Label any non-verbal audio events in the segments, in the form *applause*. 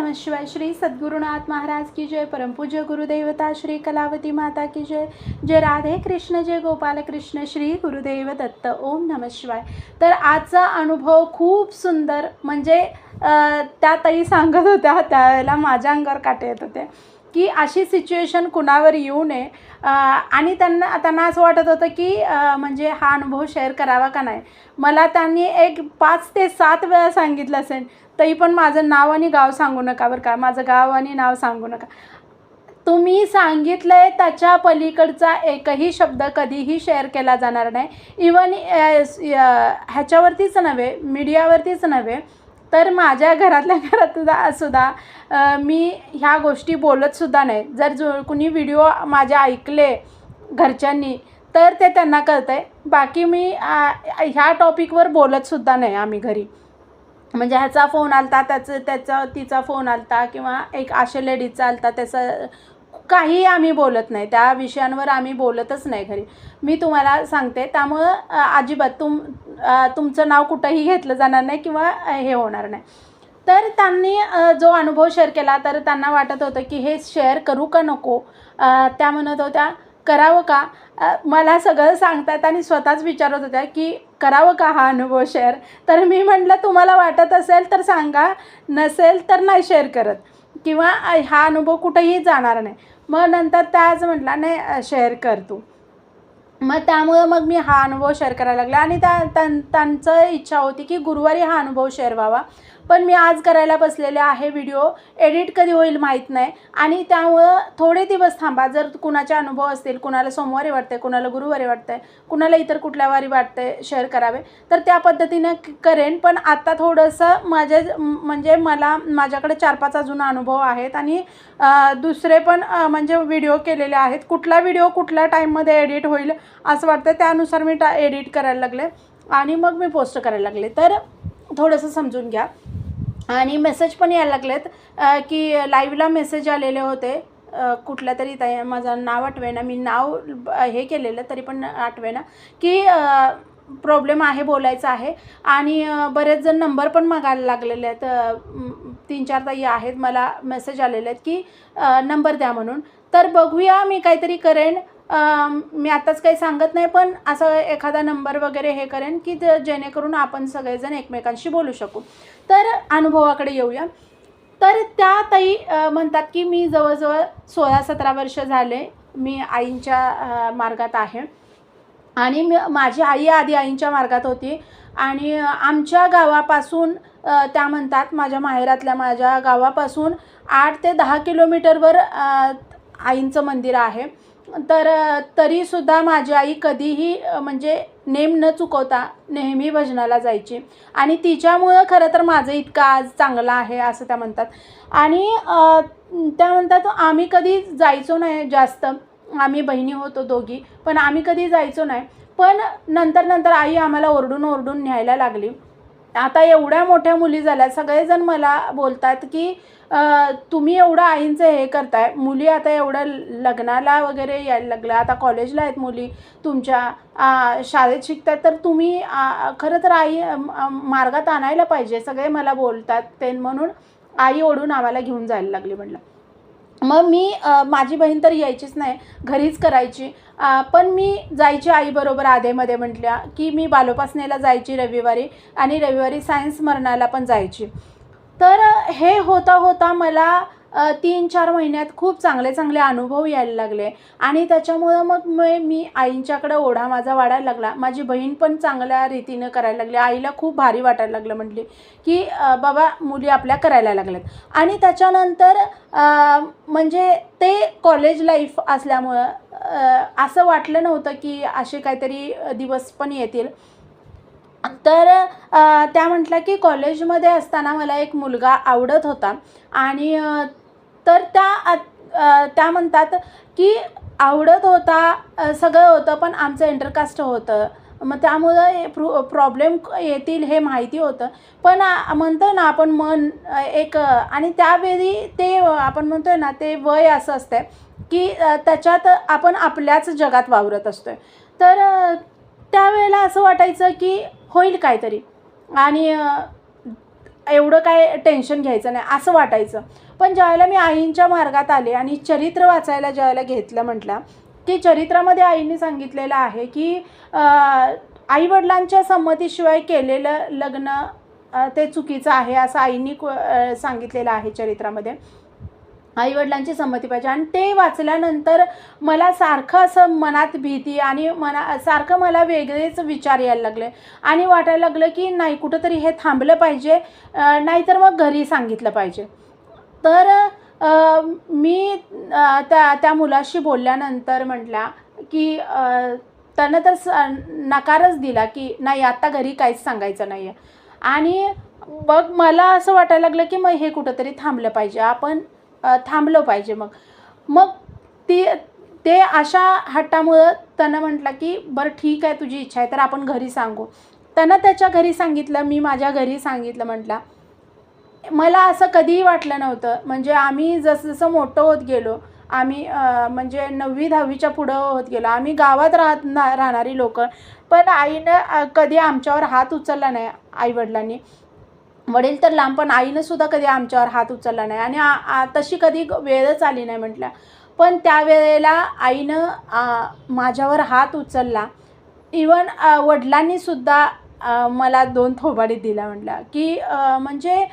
नमः शिवाय श्री सद्गुरुनाथ महाराज की जय। परमपूज्य गुरुदेवता श्री कलावती माता की जय। जय राधे कृष्ण जय गोपाल कृष्ण श्री गुरुदेव दत्त। ओम नमः शिवाय। तर आजचा अनुभव खूप सुंदर म्हणजे त्यातही त्या ताई सांगत होत्या त्यावेळेला माझ्या अंगावर काटे येत होते की अशी सिच्युएशन कुणावर येऊ नये. आणि त्यांना त्यांना असं वाटत होतं की म्हणजे हा अनुभव शेअर करावा का नाही. मला त्यांनी एक पाच ते सात वेळा सांगितलं असेल तरी पण माझं नाव आणि गाव सांगू नका बरं का. माझं गाव आणि नाव सांगू नका. तुम्ही सांगितलं आहे त्याच्या पलीकडचा एकही शब्द कधीही शेअर केला जाणार नाही. इवन ह्याच्यावरतीच नव्हे मीडियावरतीच नव्हे. तर माझ्या घरातल्या घरात सुद्धा सुद्धा मी ह्या गोष्टी बोलतसुद्धा नाही. जर जो कुणी व्हिडिओ माझे ऐकले घरच्यांनी तर ते त्यांना कळतं आहे बाकी मी ह्या टॉपिकवर बोलतसुद्धा नाही आम्ही घरी. म्हणजे ह्याचा फोन आलता त्याचं त्याचा तिचा फोन आलता किंवा एक आशा लेडीजचा आलता त्याचं काही आम्ही बोलत नाही. त्या विषयांवर आम्ही बोलतच नाही घरी. मी तुम्हाला सांगते त्यामुळं अजिबात तुम तुमचं नाव कुठंही घेतलं जाणार नाही किंवा हे होणार नाही. तर त्यांनी जो अनुभव शेअर केला तर त्यांना वाटत होतं की हे शेअर करू का नको? त्या म्हणत होत्या करावं का? मला सगळं सांगतात आणि स्वतःच विचारत होत्या की करावं का हा अनुभव शेअर तर मी म्हटलं तुम्हाला वाटत असेल तर सांगा नसेल तर नाही शेअर करत. किंवा हा अनुभव कुठेही जाणार नाही. मग नंतर त्याच म्हटला नाही शेअर कर तू. मग त्यामुळं मग मी हा अनुभव शेअर करायला लागला आणि त्या त्यां त्यांचं इच्छा होती की गुरुवारी हा अनुभव शेअर व्हावा. पण मी आज करायला बसलेले आहे व्हिडिओ. एडिट कधी होईल माहीत नाही. आणि त्यामुळं थोडे दिवस थांबा. जर कुणाचे अनुभव असतील कुणाला सोमवारी वाटते कुणाला गुरुवारी वाटतं आहे कुणाला इतर कुठल्या वारी वाटते शेअर करावे तर त्या पद्धतीनं करेन. पण आत्ता थोडंसं माझे म्हणजे मला माझ्याकडे चार पाच अजून अनुभव आहेत आणि दुसरे पण म्हणजे व्हिडिओ केलेले आहेत. कुठला व्हिडिओ कुठल्या टाईममध्ये एडिट होईल असं वाटतं त्यानुसार मी टा एडिट करायला लागले. आणि मग मी पोस्ट करायला लागले. तर थोडंसं समजून घ्या. आणि मेसेज पण यायला लागलेत की लाईव्हला मेसेज आलेले होते. कुठल्या तरी ताई माझं नाव आठवेना मी नाव हे केलेलं तरी पण आठवेना की प्रॉब्लेम आहे बोलायचं आहे. आणि बरेच जण नंबर पण मागायला लागलेले आहेत. तीन चार ताई आहेत मला मेसेज आलेले आहेत की नंबर द्या म्हणून. तर बघूया मी काहीतरी करेन. मी आत्ताच काही सांगत नाही पण असं एखादा नंबर वगैरे हे करेन की जेणेकरून आपण सगळेजण एकमेकांशी बोलू शकू. तर अनुभवाकडे येऊया. तर त्या ताई म्हणतात की मी जवळजवळ सोळा सतरा वर्ष झाले मी आईंच्या मार्गात आहे. आणि माझी आई आधी आईंच्या मार्गात होती आणि आमच्या गावापासून त्या म्हणतात माझ्या माहेरातल्या माझ्या गावापासून आठ ते दहा किलोमीटरवर आईंचं मंदिर आहे. तर तरीसुद्धा माझी आई कधीही म्हणजे नेम न चुकवता नेहमी भजनाला जायची. आणि तिच्यामुळं खरं तर माझं इतकं आज चांगलं आहे असं त्या म्हणतात. आणि त्या म्हणतात आम्ही कधी जायचो नाही जास्त. आम्ही बहिणी होतो दोघी पण आम्ही कधी जायचो नाही. पण नंतर नंतर आई आम्हाला ओरडून ओरडून न्यायला लागली. आता एवढ्या मोठ्या मुली झाल्या सगळेजण मला बोलतात की तुम्ही एवढं आईंचं हे करताय मुली आता एवढं लग्नाला वगैरे यायला लागलं आता कॉलेजला आहेत मुली तुमच्या शाळेत शिकतात तर तुम्ही खरं तर आई मार्गात आणायला पाहिजे सगळे मला बोलतात ते म्हणून आई ओढून आम्हाला घेऊन जायला लागली म्हटलं मग मी माझी बहीण तर यायचीच नाही घरीच करायची. पण मी जायची आईबरोबर आधेमध्ये म्हटल्या की मी बालोपासनेला जायची रविवारी आणि रविवारी सायन्स मरणाला पण जायची. तर हे होता होता मला तीन चार महिन्यात खूप चांगले चांगले अनुभव यायला लागले. आणि त्याच्यामुळं मग मी आईंच्याकडं ओढा माझा वाढायला लागला. माझी बहीण पण चांगल्या रीतीनं करायला लागली. आईला खूप भारी वाटायला लागलं म्हटली की बाबा मुली आपल्या करायला लागल्यात. आणि त्याच्यानंतर म्हणजे ते कॉलेज लाईफ असल्यामुळं असं वाटलं नव्हतं की असे काहीतरी दिवस पण येतील. तर त्या म्हटल्या की कॉलेजमध्ये असताना मला एक मुलगा आवडत होता. आणि तर त्या आत- त्या म्हणतात की आवडत होता सगळं होतं पण आमचं इंटरकास्ट होतं. मग त्यामुळं प्रो प्रॉब्लेम येतील हे माहिती होतं. पण म्हणतो ना आपण मन एक आणि त्यावेळी ते आपण म्हणतोय ना ते वय असं असतं की त्याच्यात आपण आपल्याच जगात वावरत असतोय. तर त्यावेळेला असं वाटायचं की होईल काहीतरी. आणि एवढं काय टेन्शन घ्यायचं नाही असं वाटायचं. पण ज्यावेळेला मी आईंच्या मार्गात आले आणि चरित्र वाचायला ज्यावेळेला घेतलं म्हटलं की चरित्रामध्ये आईने सांगितलेलं आहे की आईवडिलांच्या संमतीशिवाय केलेलं लग्न ते चुकीचं आहे असं आईनी सांगितलेलं आहे चरित्रामध्ये. आईवडिलांची संमती पाहिजे. आणि ते वाचल्यानंतर मला सारखं असं मनात भीती आणि मना सारखं मला वेगळेच विचार यायला लागले. आणि वाटायला लागलं की नाही कुठंतरी हे थांबलं पाहिजे. नाहीतर मग घरी सांगितलं पाहिजे. तर मी त्या त्या मुलाशी बोलल्यानंतर म्हटल्या की त्यानं तर स नकारच दिला की नाही आत्ता घरी काहीच सांगायचं नाही आहे आणि मग मला असं वाटायला लागलं की मग हे कुठंतरी थांबलं पाहिजे. आपण थांबलं पाहिजे मग. मग ती ते अशा हट्टामुळं त्यानं म्हटलं की बरं ठीक आहे तुझी इच्छा आहे तर आपण घरी सांगू. त्यानं त्याच्या घरी सांगितलं मी माझ्या घरी सांगितलं म्हटलं मला असं कधीही वाटलं नव्हतं. म्हणजे आम्ही जसं जसं मोठं होत गेलो आम्ही म्हणजे नववी दहावीच्या पुढं होत गेलो. आम्ही गावात राहत ना राहणारी लोकं पण आईनं कधी आमच्यावर हात उचलला नाही आईवडिलांनी. वडील तर लांब पण आईनं सुद्धा कधी आमच्यावर हात उचलला नाही. आणि आ, तशी कधी वेळच आली नाही म्हटल्या पण त्यावेळेला आईनं माझ्यावर हात उचलला. इवन वडिलांनीसुद्धा मला दोन थोबाडीत दिला म्हटलं. की म्हणजे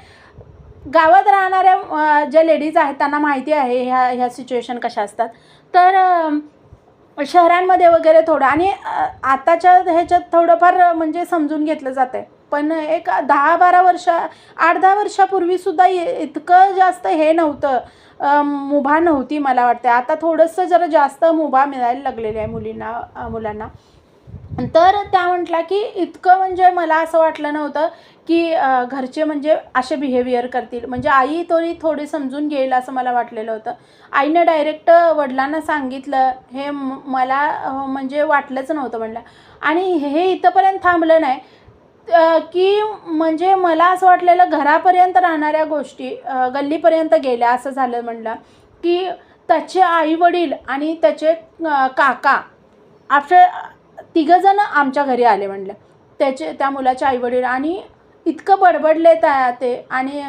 गावात राहणाऱ्या ज्या लेडीज आहेत त्यांना माहिती आहे ह्या ह्या सिच्युएशन कशा असतात. तर शहरांमध्ये वगैरे थोडं आणि आताच्या ह्याच्यात थोडंफार म्हणजे समजून घेतलं जात आहे पण एक दहा बारा वर्ष आठ दहा वर्षापूर्वीसुद्धा इतकं जास्त हे नव्हतं. मुभा नव्हती मला वाटते आता थोडंसं जरा जास्त मुभा मिळायला लागलेली आहे मुलींना मुलांना. तर त्या म्हटला की इतकं म्हणजे मला असं वाटलं नव्हतं की घरचे म्हणजे असे बिहेवियर करतील. म्हणजे आई तरी थोडी समजून घेईल असं मला वाटलेलं होतं. आईनं डायरेक्ट वडिलांना सांगितलं हे मला म्हणजे वाटलंच नव्हतं म्हणलं. आणि हे इथंपर्यंत थांबलं नाही की म्हणजे मला असं वाटलेलं घरापर्यंत राहणाऱ्या गोष्टी गल्लीपर्यंत गेल्या असं झालं म्हणलं. की त्याचे आईवडील आणि त्याचे काका असे तिघंजणं आमच्या घरी आले म्हणलं. त्याचे त्या मुलाचे आईवडील आणि इतकं बडबडले त्या ते. आणि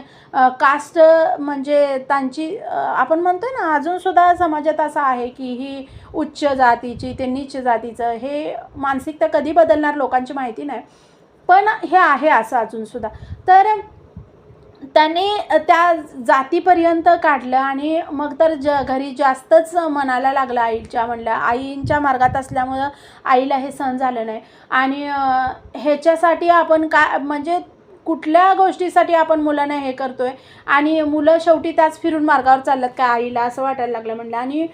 कास्ट म्हणजे त्यांची आपण म्हणतो ना अजूनसुद्धा समाजात असं आहे की ही उच्च जातीची ते नीच जातीचं हे मानसिकता कधी बदलणार लोकांची माहिती नाही. पण हे आहे असं अजूनसुद्धा तर त्याने त्या जातीपर्यंत काढलं आणि मग तर ज घरी जास्तच मनाला लागलं आईच्या म्हणल्या. आईंच्या मार्गात असल्यामुळं आईला हे सहन झालं नाही. आणि ह्याच्यासाठी आपण काय म्हणजे कुठल्या गोष्टीसाठी आपण मुलांना हे करतो आहे आणि मुलं शेवटी त्याच फिरून मार्गावर चाललात का आईला असं वाटायला लागलं म्हणलं. आणि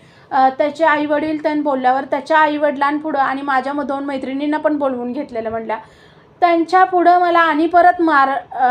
त्याचे आईवडील त्यांनी बोलल्यावर त्याच्या आईवडिलांपुढं आणि माझ्या दोन मैत्रिणींना पण बोलवून घेतलेलं म्हणल्या त्यांच्या पुढं मला आणि परत मार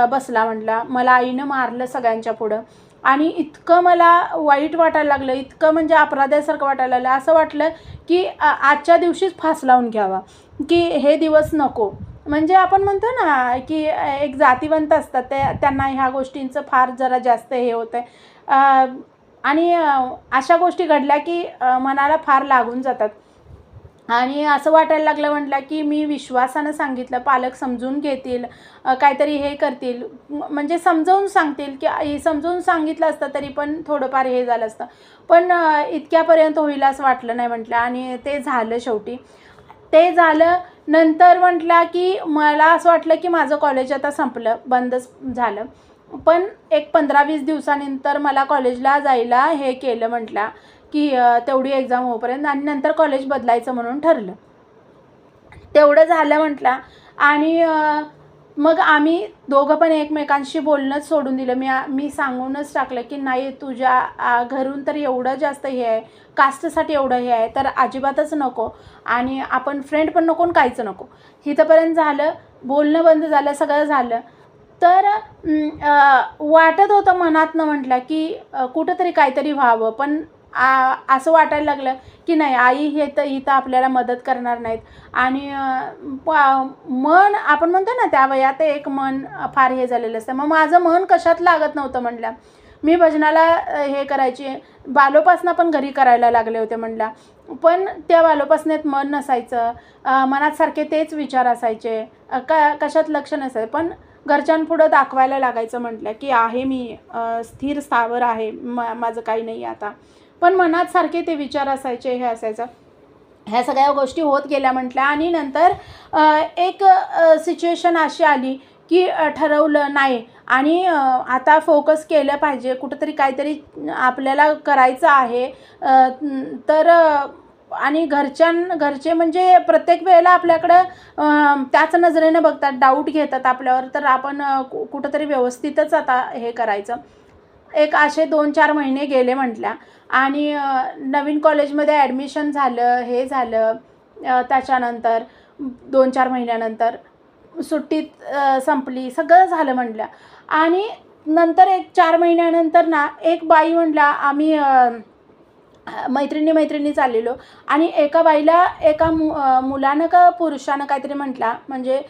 बसला म्हटला मला आईनं मारलं सगळ्यांच्या पुढं. आणि इतकं मला वाईट वाटायला लागलं इतकं म्हणजे अपराध्यासारखं वाटायला लागलं. असं वाटलं की आजच्या दिवशीच फास लावून घ्यावा. की हे दिवस नको. म्हणजे आपण म्हणतो ना की एक जातीवंत असतात ते त्यांना ह्या गोष्टींचं फार जरा जास्त हे होतं आहे आणि अशा गोष्टी घडल्या की मनाला फार लागून जातात. आणि असं वाटायला लागलं म्हटलं की मी विश्वासानं सांगितलं पालक समजून घेतील काहीतरी हे करतील. म्हणजे समजावून सांगतील की समजवून सांगितलं असतं तरी पण थोडंफार हे झालं असतं. पण इतक्यापर्यंत होईल असं वाटलं नाही म्हटलं आणि ते झालं शेवटी. ते झालं नंतर म्हटलं की मला असं वाटलं की माझं कॉलेज आता संपलं बंदच झालं. पण एक पंधरा वीस दिवसानंतर मला कॉलेजला जायला हे केलं म्हटलं की तेवढी एक्झाम होईपर्यंत आणि नंतर कॉलेज बदलायचं म्हणून ठरलं. तेवढं झालं म्हटलं आणि मग आम्ही दोघं पण एकमेकांशी बोलणंच सोडून दिलं. मी मी सांगूनच टाकलं की नाही तुझ्या घरून तर एवढं जास्त हे आहे. कास्टसाठी एवढं हे आहे. तर अजिबातच नको. आणि आपण फ्रेंड पण नको आणि काहीच नको. इथंपर्यंत झालं. बोलणं बंद झालं सगळं झालं. तर वाटत होतं मनातनं म्हटलं की कुठंतरी काहीतरी व्हावं. पण आ, असं वाटायला लागलं की नाही आई हे तर इथं आपल्याला मदत करणार नाहीत. आणि प- मन आपण म्हणतो ना त्या वयात एक मन फार हे झालेलं असतं. मग माझं मन कशात लागत नव्हतं म्हणलं मी भजनाला हे करायची बालोपासना पण घरी करायला लागले होते म्हणला पण त्या बालोपासनेत मन नसायचं. मनातसारखे मनात सारखे तेच विचार असायचे. क का कशात लक्ष नसायचं. पण घरच्यांपुढं दाखवायला लागायचं म्हटलं की आहे मी स्थिर स्थावर आहे. म माझं काही नाही आता. पण मनात सारखे ते विचार असायचे हे असायचं. ह्या सगळ्या गोष्टी होत गेल्या म्हटल्या आणि नंतर एक सिच्युएशन अशी आली की ठरवलं नाही आणि आता फोकस केलं पाहिजे. कुठंतरी काहीतरी आपल्याला करायचं आहे. तर आणि घरच्यां घरचे म्हणजे प्रत्येक वेळेला आपल्याकडं त्याच नजरेनं बघतात डाऊट घेतात आपल्यावर. तर आपण कु कुठंतरी व्यवस्थितच आता हे करायचं. एक असे दोन चार महिने गेले म्हटल्या. आणि नवीन कॉलेजमध्ये ॲडमिशन झालं हे झालं त्याच्यानंतर दोन चार महिन्यानंतर सुट्टीत संपली सगळं झालं म्हटलं आणि नंतर एक चार महिन्यानंतर ना एक बाई म्हटल्या आम्ही मैत्रिणी मैत्रिणी चाललेलो. आणि एका बाईला एका मु मुलानं का पुरुषानं काहीतरी म्हटला म्हणजे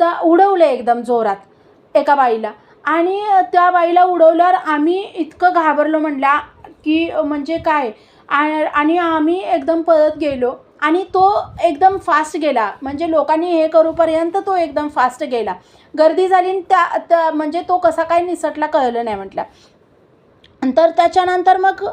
तर उडवलं एकदम जोरात एका बाईला. आणि त्या बाईला उडवल्यावर आम्ही इतकं घाबरलो म्हणला की म्हणजे काय? आणि आम्ही एकदम परत गेलो. आणि तो एकदम फास्ट गेला. म्हणजे लोकांनी हे करूपर्यंत तो एकदम फास्ट गेला. गर्दी झाली आणि त्या त्या म्हणजे तो कसा काय निसटला कळलं नाही म्हटलं तर त्याच्यानंतर मग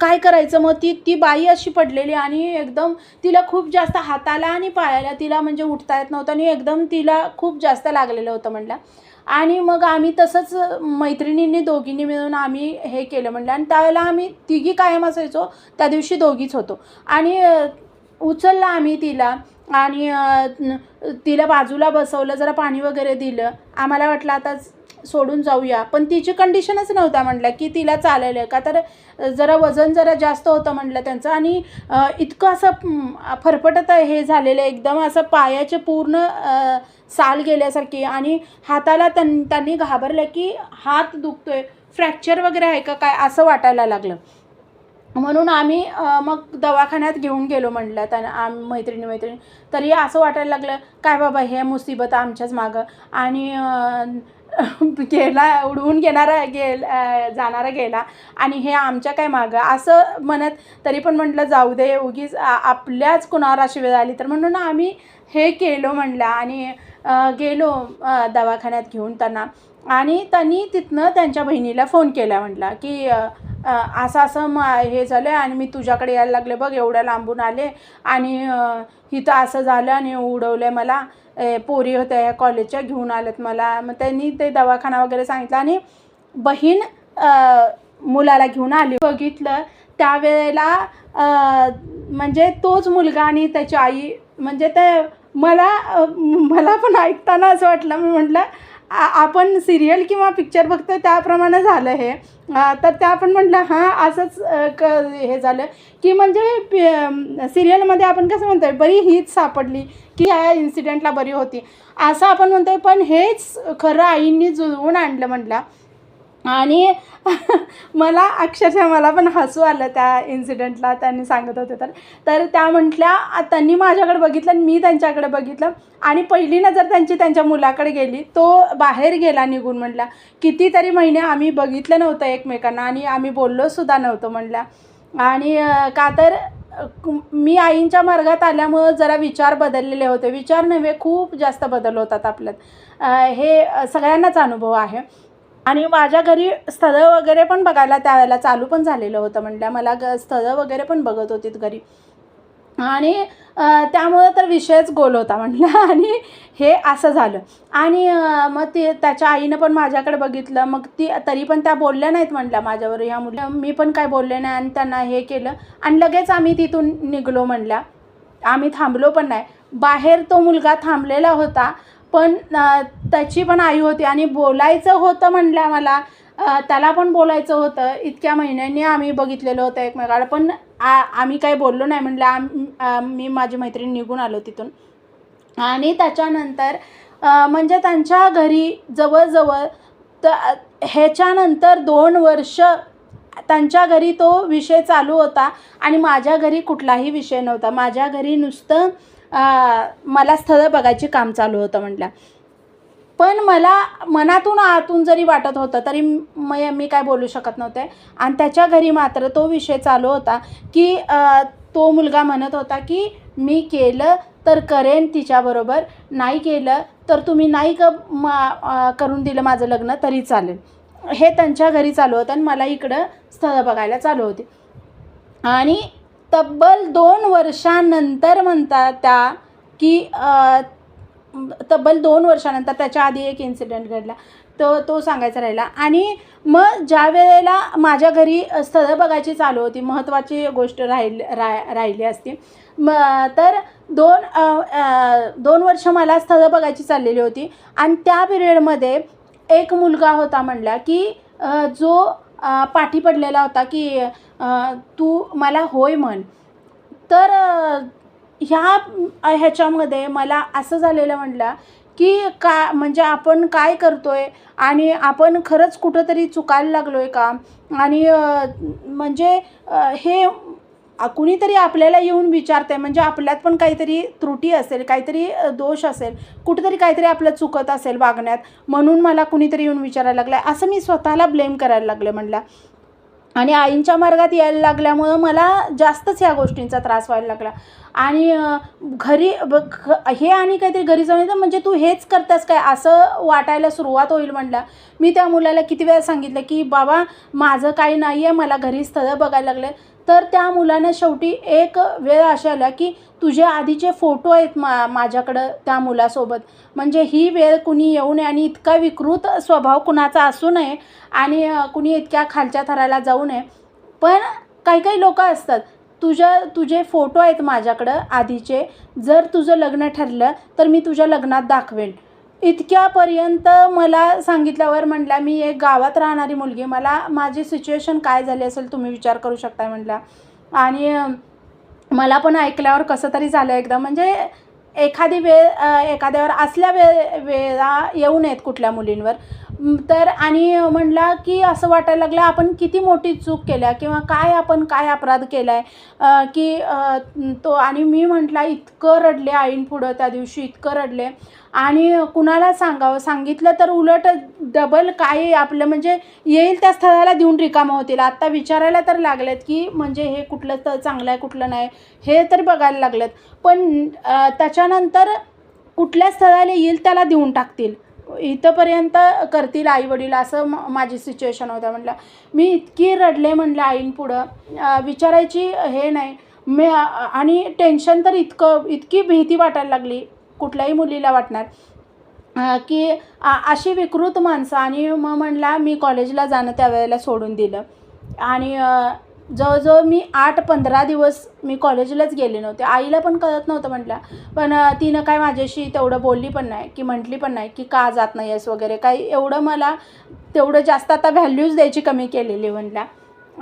काय करायचं? मग ती ती बाई अशी पडलेली आणि एकदम तिला खूप जास्त हाताला आणि पायाला तिला म्हणजे उठता येत नव्हतं आणि एकदम तिला खूप जास्त लागलेलं होतं म्हटलं आणि मग आम्ही तसंच मैत्रिणींनी दोघींनी मिळून आम्ही हे केलं म्हणलं. आणि त्यावेळेला आम्ही तिघी कायम असायचो त्या दिवशी दोघीच होतो. आणि उचललं आम्ही तिला आणि तिला बाजूला बसवलं जरा पाणी वगैरे दिलं. आम्हाला वाटलं आता सोडून जाऊया. पण तिची कंडिशनच नव्हता म्हटलं की तिला चालेल. का तर जरा वजन जरा जास्त होतं म्हटलं त्यांचं. आणि इतकं असं फरफटत हे झालेलं एकदम असं पायाचे पूर्ण साल गेल्यासारखी. आणि हाताला त्यां त्यांनी घाबरलं की हात दुखतोय. फ्रॅक्चर वगैरे आहे का काय? असं वाटायला लागलं. म्हणून आम्ही मग दवाखान्यात घेऊन गेलो म्हटलं त्यांना आम मैत्रिणी मैत्रिणी. तरी असं वाटायला लागलं काय बाबा हे मुसीबत आमच्याच मागं. आणि अ, *laughs* गेला उडवून घेणारा गे जाणारा गेला. आणि हे आमच्या काय मागं? असं म्हणत तरी पण म्हटलं जाऊ दे उगीच आपल्याच कुणावर अशी वेळ आली? तर म्हणून आम्ही हे केलो म्हणलं. आणि गेलो दवाखान्यात घेऊन त्यांना. आणि त्यांनी तिथनं त्यांच्या बहिणीला फोन केला म्हटला की असं असं म हे झालं आणि मी तुझ्याकडे यायला लागले बघ एवढ्या लांबून आले आणि इथं असं झालं आणि उडवलं मला. पोरी होत्या या कॉलेजच्या घेऊन आल्यात मला. मग त्यांनी ते दवाखाना वगैरे सांगितलं आणि बहीण मुलाला घेऊन आली. बघितलं त्यावेळेला म्हणजे तोच मुलगा आणि त्याची आई म्हणजे ते मला मला पण ऐकताना असं वाटलं. मी म्हटलं आ- आपण सिरियल किंवा पिक्चर बघतो त्याप्रमाणे झालं हे. तर त्या आपण म्हटलं हां असंच क हे झालं. की म्हणजे सिरियलमध्ये आपण कसं म्हणतोय बरी हीच सापडली की ह्या इन्सिडेंटला बरी होती. असं आपण म्हणतोय पण हेच खरं आईंनी जुळवून आणलं म्हटलं. आणि *laughs* मला अक्षरशः मला पण हसू आलं त्या इन्सिडेंटला त्यांनी सांगत होते तर. तर त्या म्हटल्या त्यांनी माझ्याकडे बघितलं आणि मी त्यांच्याकडे बघितलं आणि पहिली नजर त्यांची त्यांच्या मुलाकडे गेली. तो बाहेर गेला निघून म्हटल्या. कितीतरी महिने आम्ही बघितलं नव्हतं एकमेकांना आणि आम्ही बोललोसुद्धा नव्हतो म्हटल्या. आणि का तर मी आईंच्या मार्गात आल्यामुळं जरा विचार बदललेले होते. विचार नव्हे खूप जास्त बदल होतात आपल्यात. हे सगळ्यांनाच अनुभव आहे. आणि माझ्या घरी स्थळं वगैरे पण बघायला त्यावेळेला चालू पण झालेलं होतं. म्हणल्या मला ग स्थळं वगैरे पण बघत होतीत घरी. आणि त्यामुळं तर विषयच गोल होता म्हटलं *laughs* आणि हे असं झालं. आणि मग ते त्याच्या आईनं पण माझ्याकडे बघितलं. मग ती तरी पण त्या बोलल्या नाहीत म्हटल्या माझ्यावर. ह्या मुली मी पण काय बोलले नाही आणि त्यांना हे केलं. आणि लगेच आम्ही तिथून निघलो म्हणल्या. आम्ही थांबलो पण नाही. बाहेर तो मुलगा थांबलेला होता. पण त्याची पण आई होती आणि बोलायचं होतं म्हणल्या मला त्याला पण बोलायचं होतं. इतक्या महिन्यांनी आम्ही बघितलेलं होतं एकमेकाला पण आ आम्ही काही बोललो नाही म्हणलं. आम मी माझी मैत्रीण निघून आलो तिथून. आणि त्याच्यानंतर म्हणजे त्यांच्या घरी जवळजवळ त ह्याच्यानंतर दोन वर्ष त्यांच्या घरी तो विषय चालू होता. आणि माझ्या घरी कुठलाही विषय नव्हता. माझ्या घरी नुसतं मला स्थळं बघायची काम चालू होतं म्हटलं पण मला मनातून आतून जरी वाटत होतं तरी म मी काय बोलू शकत नव्हते. आणि त्याच्या घरी मात्र तो विषय चालू होता की तो मुलगा म्हणत होता की मी केलं तर करेन तिच्याबरोबर नाही केलं तर तुम्ही नाही क मा करून दिलं माझं लग्न तरी चालेल. हे त्यांच्या घरी चालू होतं आणि मला इकडं स्थळं बघायला चालू होती. आणि तब्बल दोन वर्षानंतर म्हणतात त्या की तब्बल दोन वर्षानंतर त्याच्या आधी एक इन्सिडेंट घडला. तो तो सांगायचा राहिला. आणि मग ज्या वेळेला माझ्या घरी स्थळं बघायची चालू होती महत्त्वाची गोष्ट राहिली रा राहिली असती म तर दोन दोन वर्ष मला स्थळं बघायची चाललेली होती. आणि त्या पिरियडमध्ये एक मुलगा होता म्हणला की जो पाठी पडलेला होता की तू मला होय म्हण. तर ह्या ह्याच्यामध्ये मला असं झालेलं म्हटलं की का म्हणजे आपण काय करतो आहे आणि आपण खरंच कुठंतरी चुकायला लागलो आहे का? आणि म्हणजे हे कुणीतरी आपल्याला येऊन विचारते म्हणजे आपल्यात पण काहीतरी त्रुटी असेल काहीतरी दोष असेल कुठेतरी काहीतरी आपलं चुकत असेल वागण्यात म्हणून मला कुणीतरी येऊन विचारायला लागलं आहे असं मी स्वतःला ब्लेम करायला लागले म्हणला. आणि आईंच्या मार्गात यायला लागल्यामुळं मला जास्तच ह्या गोष्टींचा त्रास व्हायला लागला. आणि घरी हे आणि काहीतरी घरी जाऊन येतं म्हणजे तू हेच करतेस काय? असं वाटायला सुरुवात होईल म्हणला. मी त्या मुलाला किती वेळा सांगितलं की बाबा माझं काही नाही आहे मला घरी स्थळं बघायला लागले. तर त्या मुलानं शेवटी एक वेळ अशा आला की तुझे आधीचे फोटो आहेत मा माझ्याकडं त्या मुलासोबत. म्हणजे ही वेळ कुणी येऊ नये आणि इतका विकृत स्वभाव कुणाचा असू नये आणि कुणी इतक्या खालच्या थराला जाऊ नये. पण काही काही लोक असतात तुझ्या तुझे फोटो आहेत माझ्याकडं आधीचे. जर तुझं लग्न ठरलं तर मी तुझ्या लग्नात दाखवेन. इतक्यापर्यंत मला सांगितल्यावर म्हटलं मी एक गावात राहणारी मुलगी मला माझी सिच्युएशन काय झाली असेल तुम्ही विचार करू शकताय म्हटलं आणि मला पण ऐकल्यावर कसं तरी झालं एकदम म्हणजे एखादी वेळ एखाद्यावर असल्या वे वेळा येऊ नयेत कुठल्या मुलींवर. तर आणि म्हणला की असं वाटायला लागलं आपण किती मोठी चूक केल्या किंवा काय आपण काय अपराध केला आहे की तो आणि मी म्हटला इतकं रडले आईंपुढं त्या दिवशी इतकं रडले. आणि कुणाला सांगावं? सांगितलं तर उलट डबल काय आपलं म्हणजे येईल त्या स्थळाला देऊन रिकामं होतील. आत्ता विचारायला तर लागलेत की म्हणजे हे कुठलं स्थळ चांगलं आहे कुठलं नाही हे तर बघायला लागलेत. पण त्याच्यानंतर कुठल्या स्थळाला येईल त्याला देऊन टाकतील. इथंपर्यंत करतील आई वडील असं माझी सिच्युएशन होतं म्हटलं. मी इतकी रडले म्हणलं आईंपुढं विचारायची हे नाही. मी आणि टेन्शन तर इतकं इतकी भीती वाटायला लागली. कुठल्याही मुलीला वाटणार. की अशी विकृत माणसं आणि मग म्हणला मी कॉलेजला जाणं त्यावेळेला सोडून दिलं. आणि जवळजवळ मी आठ पंधरा दिवस मी कॉलेजलाच गेले नव्हते. आईला पण कळत नव्हतं म्हटलं. पण तिनं काय माझ्याशी तेवढं बोलली पण नाही की म्हटली पण नाही की का जात नाही आहेस वगैरे. काही एवढं मला तेवढं जास्त आता व्हॅल्यूज द्यायची कमी केलेली म्हटल्या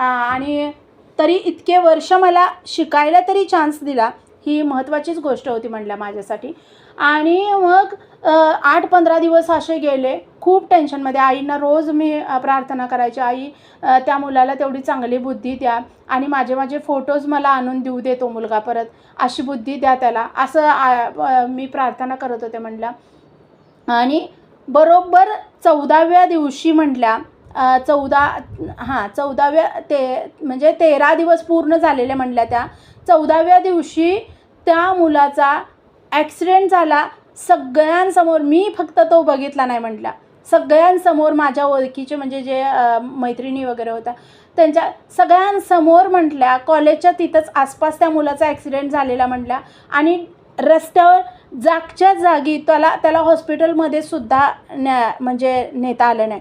आणि तरी इतके वर्ष मला शिकायला तरी चान्स दिला. ही महत्त्वाचीच गोष्ट होती म्हटल्या माझ्यासाठी. आणि मग आठ पंधरा दिवस असे गेले. खूप टेन्शनमध्ये आईंना रोज मी प्रार्थना करायची. आई त्या मुलाला तेवढी चांगली बुद्धी द्या आणि माझे माझे फोटोज मला आणून देऊ दे तो मुलगा परत. अशी बुद्धी द्या त्याला. असं मी प्रार्थना करत होते म्हणलं. आणि बरोबर चौदाव्या दिवशी म्हटल्या चौदा हां चौदाव्या ते म्हणजे तेरा दिवस पूर्ण झालेले म्हणल्या त्या. चौदाव्या दिवशी त्या मुलाचा ॲक्सिडेंट झाला सगळ्यांसमोर मी फक्त तो बघितला नाही म्हटला. सगळ्यांसमोर माझ्या ओळखीचे म्हणजे जे मैत्रिणी वगैरे होत्या त्यांच्या सगळ्यांसमोर म्हटल्या कॉलेजच्या तिथंच आसपास त्या मुलाचा ॲक्सिडेंट झालेला म्हटल्या आणि रस्त्यावर जागच्या जागी त्याला त्याला हॉस्पिटलमध्ये सुद्धा न्या म्हणजे नेता आलं नाही.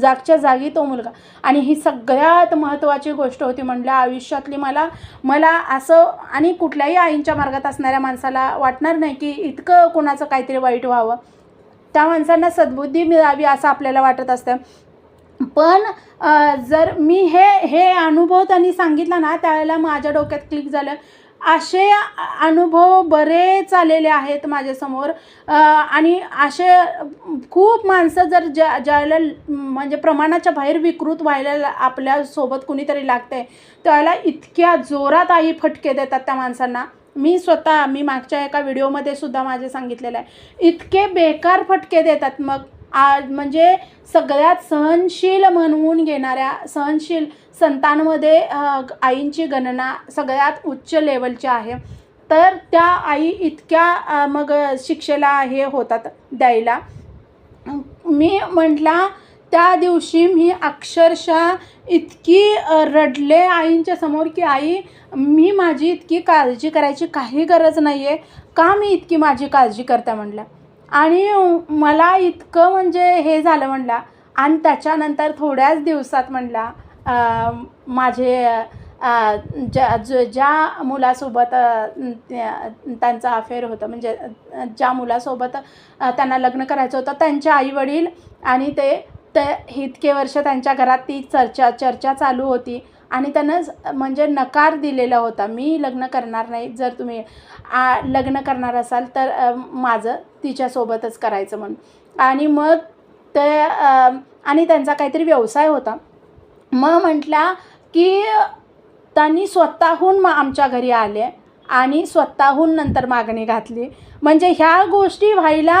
जागच्या जागी तो मुलगा. आणि ही सगळ्यात महत्त्वाची गोष्ट होती म्हणल्या आयुष्यातली मला मला असं आणि कुठल्याही आईंच्या मार्गात असणाऱ्या माणसाला वाटणार नाही की इतकं कोणाचं काहीतरी वाईट व्हावं. त्या माणसांना सद्बुद्धी मिळावी असं आपल्याला वाटत असतं. पण जर मी हे हे अनुभव त्यांनी सांगितलं ना त्यावेळेला माझ्या डोक्यात क्लिक झालं. असे अनुभव बरेच आलेले आहेत माझ्यासमोर. आणि असे खूप माणसं जर ज्या ज्यावेळेला म्हणजे प्रमाणाच्या बाहेर विकृत व्हायला आपल्यासोबत कुणीतरी लागते त्यावेळेला इतक्या जोरात आई फटके देतात त्या माणसांना. मी स्वतः मी मागच्या एका व्हिडिओमध्ये सुद्धा माझे सांगितलेलं आहे. इतके बेकार फटके देतात मग. आ म्हणजे सगळ्यात सहनशील म्हणवून घेणाऱ्या सहनशील संतांमध्ये आईंची गणना सगळ्यात उच्च लेवलची आहे. तर त्या आई इतक्या मग शिक्षेला हे होतात द्यायला. मी म्हटला त्या दिवशी मी अक्षरशः इतकी रडले आईंच्या समोर की आई मी माझी इतकी काळजी करायची काही गरज नाही आहे का मी इतकी माझी काळजी करते? म्हटलं. आणि मला इतकं म्हणजे हे झालं म्हणला आणि त्याच्यानंतर थोड्याच दिवसात म्हणला माझे ज्या ज- ज्या मुलासोबत त्यांचा त्यांचं अफेअर होतं म्हणजे ज्या मुलासोबत त्यांना लग्न करायचं होतं त्यांचे आईवडील आणि ते ते इतके वर्ष त्यांच्या घरात ती चर्चा चर्चा चालू होती. आणि त्यानं म्हणजे नकार दिलेला होता. मी लग्न करणार नाही. जर तुम्ही आ, लग्न करणार असाल तर माझं तिच्यासोबतच करायचं म्हणून. आणि मग ते आणि त्यांचा काहीतरी व्यवसाय होता. मग म्हटला की त्यांनी स्वतःहून मग आमच्या घरी आले. आणि स्वतःहून नंतर मागणी घातली. म्हणजे ह्या गोष्टी व्हायला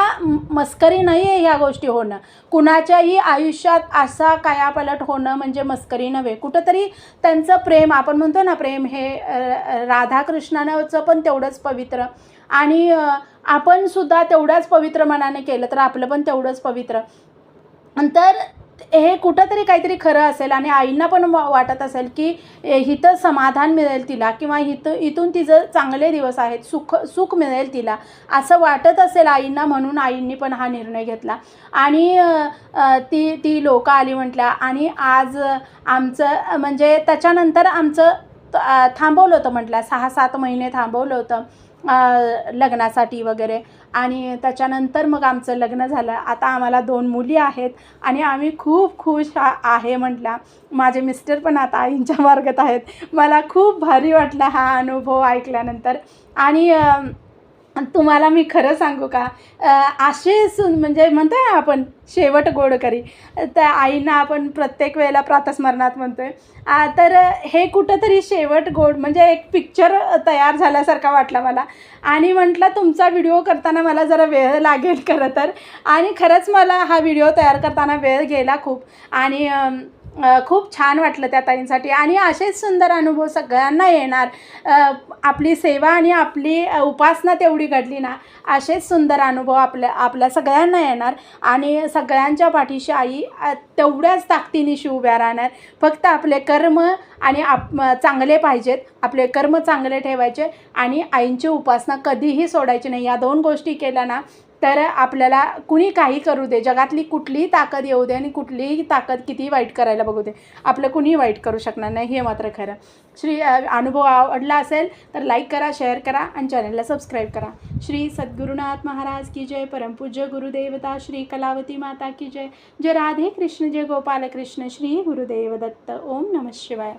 मस्करी नाही आहे ह्या गोष्टी होणं. कुणाच्याही आयुष्यात असा कायापलट होणं म्हणजे मस्करी नव्हे. कुठंतरी त्यांचं प्रेम आपण म्हणतो ना प्रेम हे अ, राधाकृष्णाचं पण तेवढंच पवित्र. आणि आपण सुद्धा तेवढ्याच पवित्र मनाने केलं तर आपलं पण तेवढंच पवित्र. तर हे कुठंतरी काहीतरी खरं असेल आणि आईंना पण वा- वाटत असेल की हिथं समाधान मिळेल तिला किंवा हिथं इथून तिचं चांगले दिवस आहेत सुख सुख मिळेल तिला. असं वाटत असेल आईंना म्हणून आईंनी पण हा निर्णय घेतला. आणि ती ती लोकं आली म्हटल्या आणि आज आमचं म्हणजे त्याच्यानंतर आमचं थांबवलं होतं म्हटलं सहा सात महिने थांबवलं होतं. लग्नासाठी वगैरे. आणि त्याच्यानंतर मग आमचं लग्न झालं. आता आम्हाला दोन मुली आहेत आणि आम्ही खूप खुश आहे म्हटला. माझे मिस्टर पण आता आईंच्या मार्गात आहेत. मला खूप भारी वाटला हा अनुभव ऐकल्यानंतर. आणि तुम्हाला मी खरं सांगू का? असे सुन म्हणजे म्हणतो ना आपण शेवट गोड करी त्या आईंना आपण प्रत्येक वेळेला प्रातस्मरणात म्हणतो आहे तर हे कुठंतरी शेवट गोड म्हणजे एक पिक्चर तयार झाल्यासारखा वाटला मला. आणि म्हटलं तुमचा व्हिडिओ करताना मला जरा वेळ लागेल खरं तर. आणि खरंच मला हा व्हिडिओ तयार करताना वेळ गेला खूप. आणि खूप छान वाटलं त्या ताईंसाठी. आणि असेच सुंदर अनुभव सगळ्यांना येणार. आपली सेवा आणि आपली उपासना तेवढी घडली ना असेच सुंदर अनुभव आपल्या आपल्या सगळ्यांना येणार. आणि सगळ्यांच्या पाठीशी आई तेवढ्याच ताकदीनिशी उभ्या राहणार. फक्त आपले कर्म आणि आप चांगले पाहिजेत. आपले कर्म चांगले ठेवायचे आणि आईंची उपासना कधीही सोडायची नाही. या दोन गोष्टी केल्या ना तर आपल्याला कुणी काही करू दे जगातली कुठलीही ताकद येऊ दे आणि कुठलीही ताकद कितीही वाईट करायला बघू दे आपलं कुणीही वाईट करू शकणार नाही हे मात्र खरं. श्री अनुभव आवडला असेल तर लाईक करा शेअर करा आणि चॅनलला सबस्क्राईब करा. श्री सद्गुरुनाथ महाराज की जय परमपूज्य गुरुदेवता श्री कलावती माता की जय. जय राधे कृष्ण जय गोपाल कृष्ण श्री गुरुदेव दत्त. ओम नमः शिवाय.